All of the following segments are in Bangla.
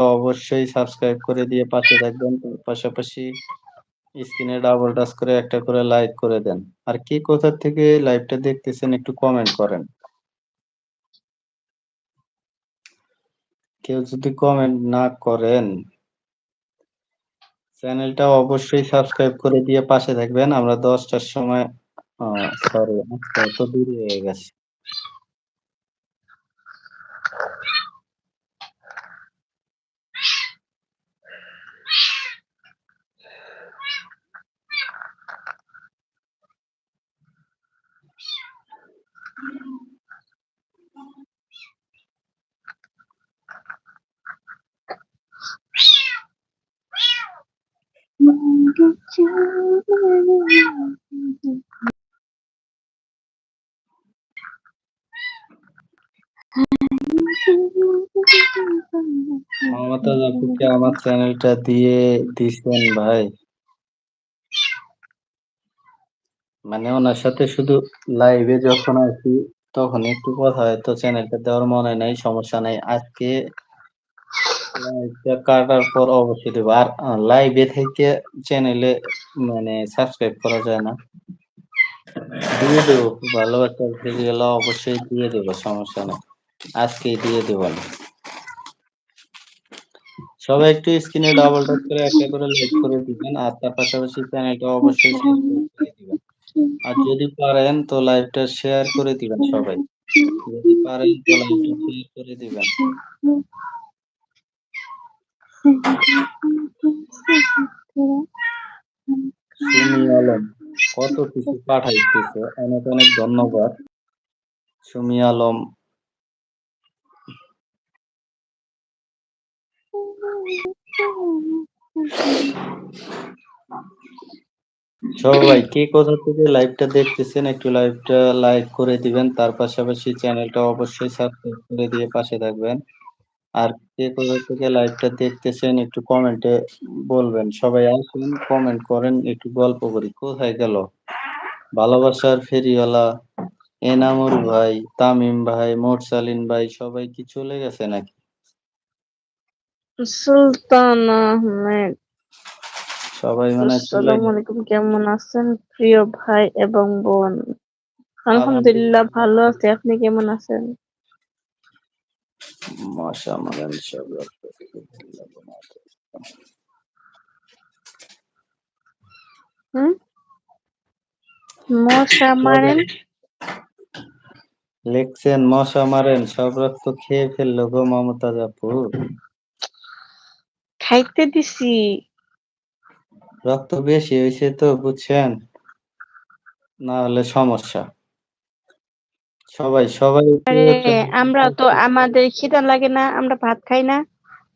অবশ্যই সাবস্ক্রাইব করে দিয়ে পাশে থাকবেন। পাশাপাশি স্ক্রিনে ডাবল টাচ করে একটা করে লাইক করে দেন। আর কে কোথা থেকে লাইভটা দেখতেছেন একটু কমেন্ট করেন। কেউ যদি কমেন্ট না করেন চ্যানেলটা অবশ্যই সাবস্ক্রাইব করে দিয়ে পাশে থাকবেন। আমরা দশটার সময় সরি আজকে এত দেরি হয়ে গেছে। মমতাজ আপুকে আমার চ্যানেলটা দিয়ে দিছেন ভাই। মানে ওনার সাথে শুধু লাইভে যখন আসি তখন একটু কথা হয় তো চ্যানেলটা দেওয়ার মনে নাই, সমস্যা নাই। আজকে কাটার পর অবশ্যই দেব। আর লাইভে থেকে চ্যানেলে মানে সাবস্ক্রাইব করা যায় না। দিয়ে দেব ভালোবাসার ভিডিওগুলো অবশ্যই দিয়ে দেব, সমস্যা নাই। আজকেই দিয়ে দেবনি। সবাই একটু স্ক্রিনে ডাবল টাচ করে একটা করে লাইক করে দিবেন। আর তার পাশাপাশি চ্যানেলটা অবশ্যই। আর যদি পারেন তো লাইভটা শেয়ার করে দিবেন সবাই। যদি পারেন তো লাইভটা শেয়ার করে দিবেন। সুমি আলম কত কিছু পাঠাইতেছে। অনেক, অনেক ধন্যবাদ। সুমি আলম সবাই কে কোথা থেকে লাইভটা দেখতেছেন একটু লাইভটা লাইক করে দিবেন। তার পাশাপাশি চ্যানেলটা অবশ্যই সাবস্ক্রাইব করে দিয়ে পাশে থাকবেন। আর কে কোথা থেকে লাইভটা দেখতেছেন একটু কমেন্টে বলবেন। সবাই আসুন কমেন্ট করেন একটু গল্প করি। কোথায় গেল? ভালোবাসার ফেরিওয়ালা, এনামুল ভাই, তামিম ভাই, মোরসালিন ভাই সবাই কি চলে গেছে নাকি? সুলতান আহমেদ সবাই মনে আসসালামু আলাইকুম কেমন আছেন প্রিয় ভাই এবং বোন? আলহামদুলিল্লাহ ভালো আছি। আপনি কেমন আছেন? মাশাআল্লাহ ইনশাআল্লাহ। হুম? মশা মারেন লিখছেন মশা মারেন সব রক্ত খেয়ে ফেলল গো মমতাজ আপু। খাইতে দিছি। রক্ত বেশি হয়েছে তো বুঝছেন? না হলে সমস্যা। সবাই, সবাই আমরা তো আমাদের খিদা লাগে না, আমরা ভাত খাই না।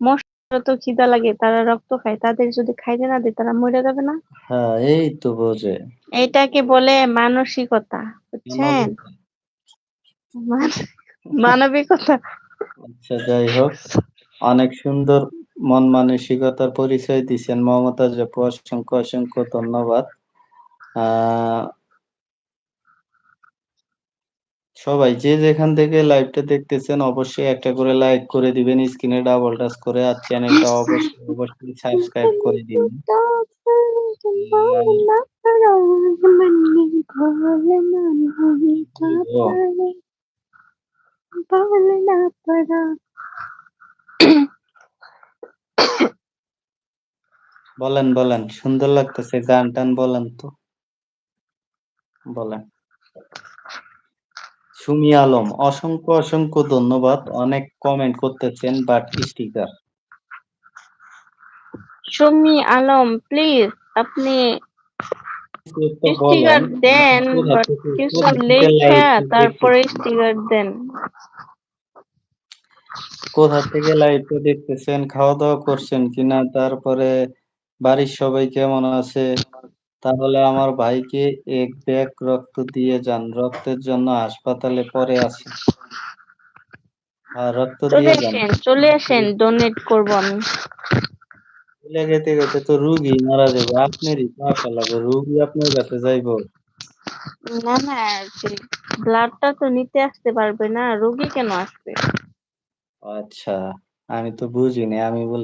মশলা তো খিদা লাগে তারা রক্ত খায়। তাদের যদি খাইতে না দেই তারা মরে যাবে না? হ্যাঁ, এই তো বোঝে। এটাকে বলে মানসিকতা। বুঝছেন? মান মানবিকতা। আচ্ছা যাই হোক। অনেক সুন্দর মন মানসিকতার পরিচয় দিছেন মমতাজ আপু অসংখ্য, অসংখ্য ধন্যবাদ। সবাই যে যেখান থেকে লাইভটা দেখতেছেন অবশ্যই একটা করে লাইক করে দিবেন। স্ক্রিনে ডাবল টাচ করে আর চ্যানেলটা অবশ্যই, অবশ্যই সাবস্ক্রাইব করে দিবেন। বলেন, বলেন। সুন্দর লাগতেছে গান-টান বলেন তো। বলেন। সুমি আলম অসংখ্য, অসংখ্য ধন্যবাদ। অনেক কমেন্ট করতেছেন but sticker. Sumi Alam please আপনি স্টিকার দেন বাট কিছু লেখা তারপরে স্টিকার দেন। কোথা থেকে লাইভটা দেখতেছেন? খাওয়া-দাওয়া করছেন কিনা? তারপরে বাড়ির সবাই কেমন আছে? তাহলে আমার ভাইকে এক ব্যাগ রক্ত দিয়ে যান। রক্তের জন্য হাসপাতালে পড়ে আছি। রক্ত দিয়ে যান। চলে আসেন ডোনেট করব আমি। চইলা গেতে, গেতে তো রুগী মারা যাবে। আপনারই টাকা লাগবে। রুগী আপনার কাছে যাইবো? না, না ব্লাডটা তো নিতে আসতে পারবে না। রোগী কেন আসবে? আচ্ছা। আমি তো বুঝিনি। আমি বল